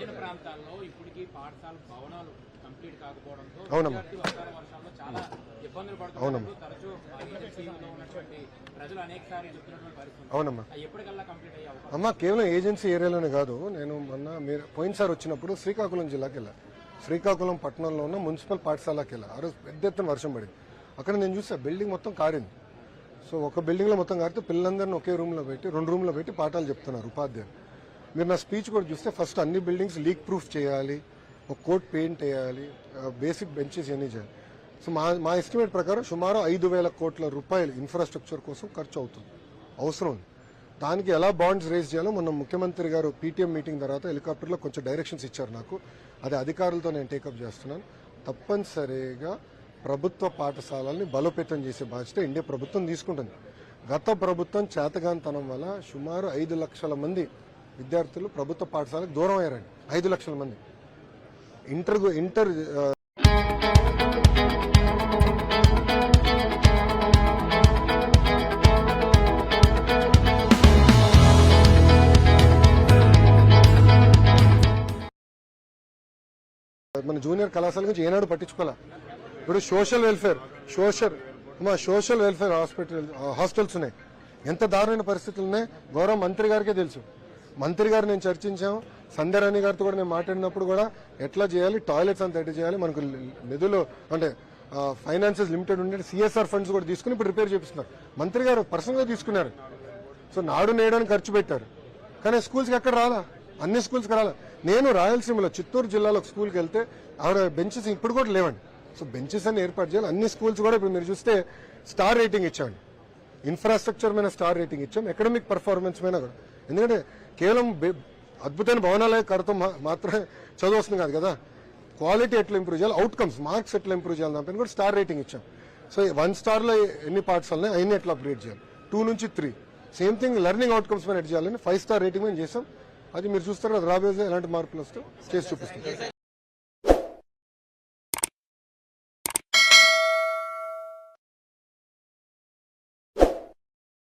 గిరిజన ప్రాంతాల్లో ఇప్పటికీ పాఠశాల భవనాలు కంప్లీట్ కాకపోవడంతో వర్షాల వర్షాల్లో చాలా ఇబ్బందులు అవునమ్మా. పడుతున్నారు తరచూ ఏజెన్సీలో ఉన్నటువంటి ప్రజలు అనేక సార్లు చెప్తున్నటువంటి పరిస్థితి ఉంది. అవునమ్మా. అవి ఎప్పటికల్లా కంప్లీట్ అయ్యే అవకాశం అమ్మ కేవలం ఏజెన్సీ ఏరియాలోనే కాదు నేను మొన్న మీరు పోయినసారి వచ్చినప్పుడు శ్రీకాకుళం జిల్లాకి వెళ్ళా. శ్రీకాకుళం పట్టణంలో ఉన్న మున్సిపల్ పాఠశాలకి వెళ్ళా. ఆ రోజు పెద్ద ఎత్తున వర్షం పడింది. అక్కడ నేను చూసా బిల్డింగ్ మొత్తం కారింది. సో ఒక బిల్డింగ్లో మొత్తం కారితే పిల్లలందరినీ ఒకే రూమ్లో పెట్టి రెండు రూమ్లో పెట్టి పాఠాలు చెప్తున్నారు ఉపాధ్యాయులు. మీరు నా స్పీచ్ కూడా చూస్తే ఫస్ట్ అన్ని బిల్డింగ్స్ లీక్ ప్రూఫ్ చేయాలి ఒక కోట్ పెయింట్ వేయాలి బేసిక్ బెంచెస్ ఇవన్నీ చేయాలి. సో మా మా ఎస్టిమేట్ ప్రకారం సుమారు ఐదు వేల కోట్ల రూపాయలు ఇన్ఫ్రాస్ట్రక్చర్ కోసం ఖర్చు అవుతుంది. అవసరం ఉంది. దానికి ఎలా బాండ్స్ రేస్ చేయాలో మొన్న ముఖ్యమంత్రి గారు పీటీఎం మీటింగ్ తర్వాత హెలికాప్టర్లో కొంచెం డైరెక్షన్స్ ఇచ్చారు నాకు. అది అధికారులతో నేను టేకప్ చేస్తున్నాను. తప్పనిసరిగా ప్రభుత్వ పాఠశాలల్ని బలోపేతం చేసే బాధ్యత ఇండియా ప్రభుత్వం తీసుకుంటుంది. గత ప్రభుత్వం చేతగాంతనం వల్ల సుమారు ఐదు లక్షల మంది విద్యార్థులు ప్రభుత్వ పాఠశాలకు దూరం అయ్యారండి. ఐదు లక్షల మంది. ఇంటర్ ఇంటర్ మన జూనియర్ కళాశాల గురించి ఏనాడు పట్టించుకోలే. ఇప్పుడు సోషల్ వెల్ఫేర్ సోషల్ మా సోషల్ వెల్ఫేర్ హాస్పిటల్ హాస్టల్స్ ఉన్నాయి. ఎంత దారుణమైన పరిస్థితులు ఉన్నాయి? గౌరవ మంత్రి గారికే తెలుసు. మంత్రి గారు నేను చర్చించాం. సంధ్యారాణి గారితో కూడా నేను మాట్లాడినప్పుడు కూడా ఎట్లా చేయాలి టాయిలెట్స్ అంతా ఎట్లా చేయాలి మనకు నిధులు అంటే ఫైనాన్సెస్ లిమిటెడ్ ఉండే సిఎస్ఆర్ ఫండ్స్ కూడా తీసుకుని ఇప్పుడు రిపేర్ చేపిస్తున్నారు. మంత్రి గారు పర్సనల్గా తీసుకున్నారు. సో నాడు నేయడానికి ఖర్చు పెట్టారు. కానీ స్కూల్స్కి ఎక్కడ రాలా? అన్ని స్కూల్స్కి రాలా. నేను రాయలసీమలో చిత్తూరు జిల్లాలో ఒక స్కూల్కి వెళ్తే ఆవిడ బెంచెస్ ఇప్పుడు కూడా లేవండి. సో బెంచెస్ అన్ని ఏర్పాటు చేయాలి. అన్ని స్కూల్స్ కూడా ఇప్పుడు మీరు చూస్తే స్టార్ రేటింగ్ ఇచ్చామండి. ఇన్ఫ్రాస్ట్రక్చర్ మీద స్టార్ రేటింగ్ ఇచ్చాం ఎకడమిక్ పర్ఫార్మెన్స్ మీద కూడా. ఎందుకంటే కేవలం అద్భుతమైన భవనాలే కడతాం మా- మాత్రమే చదవస్తుంది కాదు కదా. క్వాలిటీ ఎట్లా ఇంప్రూవ్ చేయాలి? అవుట్కమ్స్ మార్క్స్ ఎట్లా ఇంప్రూవ్ చేయాలి? దానిపైన కూడా స్టార్ రేటింగ్ ఇచ్చాం. సో వన్ స్టార్లో ఎన్ని పార్ట్స్ ఉన్నాయి? అవన్నీ ఎట్లా అప్గ్రేడ్ చేయాలి? టూ నుంచి three same thing learning outcomes మీద ఎట్ చేయాలని ఫైవ్ స్టార్ రేటింగ్ మేము చేసాం. అది మీరు చూస్తారు రాబోయే ఎలాంటి మార్పులు వస్తే చేసి చూపిస్తాం.